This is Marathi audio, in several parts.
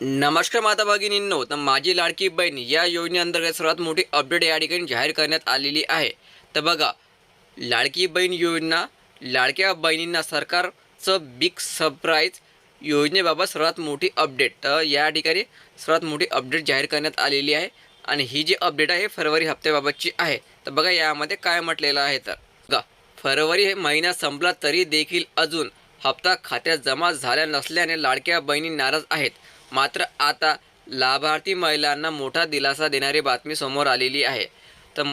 नमस्कार माता भगिनींनो तर माझी लाडकी बहीण या योजनेअंतर्गत सर्वात मोठी अपडेट या ठिकाणी जाहीर करण्यात आलेली आहे. तर बघा लाडकी बहीण योजना लाडक्या बहिणींना सरकारचं बिग सरप्राईज योजनेबाबत सर्वात मोठी अपडेट तर या ठिकाणी सर्वात मोठी अपडेट जाहीर करण्यात आलेली आहे आणि ही जी अपडेट आहे फरवरी हप्त्याबाबतची आहे. तर बघा यामध्ये काय म्हटलेलं आहे तर बघा फरवरी हे महिना संपला तरी देखील अजून हप्ता खात्यात जमा झाल्या नसल्याने लाडक्या बहिणी नाराज आहेत. मात्र आता लाभार्थी महिलांना मोठा दिलासा देणारी बातमी समोर आलेली आहे. तर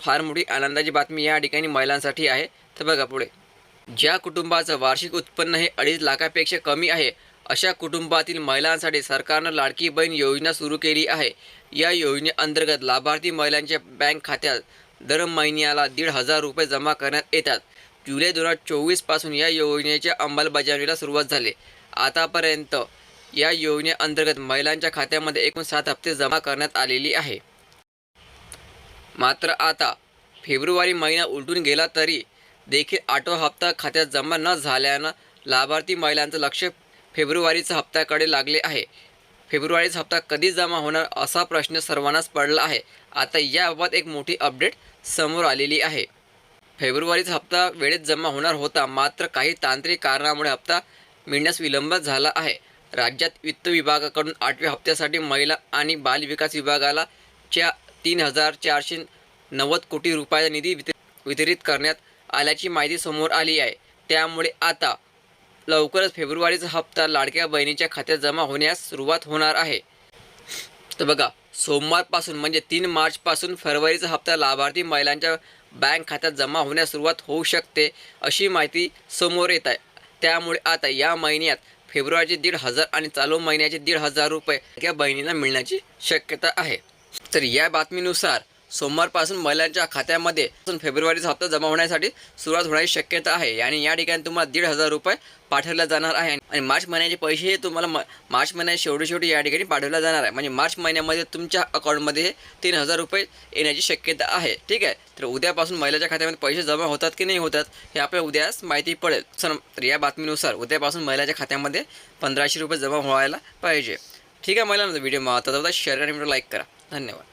फार मोठी आनंदाची बातमी या ठिकाणी महिलांसाठी आहे. तर बघा पुढे. ज्या कुटुंबाचं वार्षिक उत्पन्न हे अडीच लाखापेक्षा कमी आहे अशा कुटुंबातील महिलांसाठी सरकारनं लाडकी बहीण योजना सुरू केली आहे. या योजनेअंतर्गत लाभार्थी महिलांच्या बँक खात्यात दर महिन्याला दीड हजार रुपये जमा करण्यात येतात. जुलै दोन हजार चोवीसपासून या योजनेच्या अंमलबजावणीला सुरुवात झाली. आतापर्यंत या योजनेअंतर्गत महिलांच्या खात्यामध्ये एकूण सात हप्ते जमा करण्यात आलेली आहे. मात्र आता फेब्रुवारी महिना उलटून गेला तरी देखील आठवा हप्ता खात्यात जमा न झाल्यानं लाभार्थी महिलांचं लक्ष फेब्रुवारीचा हप्त्याकडे लागले आहे. फेब्रुवारीचा हप्ता कधी जमा होणार असा प्रश्न सर्वांनाच पडला आहे. आता याबाबत एक मोठी अपडेट समोर आलेली आहे. फेब्रुवारीचा हप्ता वेळेत जमा होणार होता मात्र काही तांत्रिक कारणामुळे हप्ता मिळण्यास विलंब झाला आहे. राज्यात वित्त विभागाकडून आठव्या हप्त्यासाठी महिला आणि बालविकास विभागाला च्या तीन हजार चारशे नव्वद कोटी रुपयाचा निधी वितरित करण्यात आल्याची माहिती समोर आली आहे. त्यामुळे आता लवकरच फेब्रुवारीचा हप्ता लाडक्या बहिणीच्या खात्यात जमा होण्यास सुरुवात होणार आहे. तर बघा सोमवारपासून म्हणजे तीन मार्चपासून फरवरीचा हप्ता लाभार्थी महिलांच्या बँक खात्यात जमा होण्यास सुरुवात होऊ शकते अशी माहिती समोर येत आहे. त्यामुळे आता या महिन्यात फेब्रुवारीचे दीड हजार आणि चालू महिन्याचे दीड हजार रुपये या बहिणींना मिळण्याची शक्यता आहे. तर या बातमीनुसार सोमवारपासून महिलांच्या खात्यामध्ये फेब्रुवारीचा हप्ता जमा होण्यासाठी सुरुवात होण्याची शक्यता आहे. आणि या ठिकाणी तुम्हाला दीड हजार रुपये पाठवले जाणार आहे. आणि मार्च महिन्याचे पैसे तुम्हाला म मार्च महिन्याच्या शेवटी शेवटी या ठिकाणी पाठवले जाणार आहे. म्हणजे मार्च महिन्यामध्ये तुमच्या अकाउंटमध्ये तीन हजार रुपये येण्याची शक्यता आहे. ठीक आहे? तर उद्यापासून महिलाच्या खात्यामध्ये पैसे जमा होतात की नाही होतात हे आपल्याला उद्याच माहिती पडेल. सर तर या बातमीनुसार उद्यापासून महिलाच्या खात्यामध्ये पंधराशे रुपये जमा व्हायला पाहिजे. ठीक आहे महिलांना व्हिडिओ महत्त्वाचा शेअर आणि व्हिडिओ लाईक करा. धन्यवाद.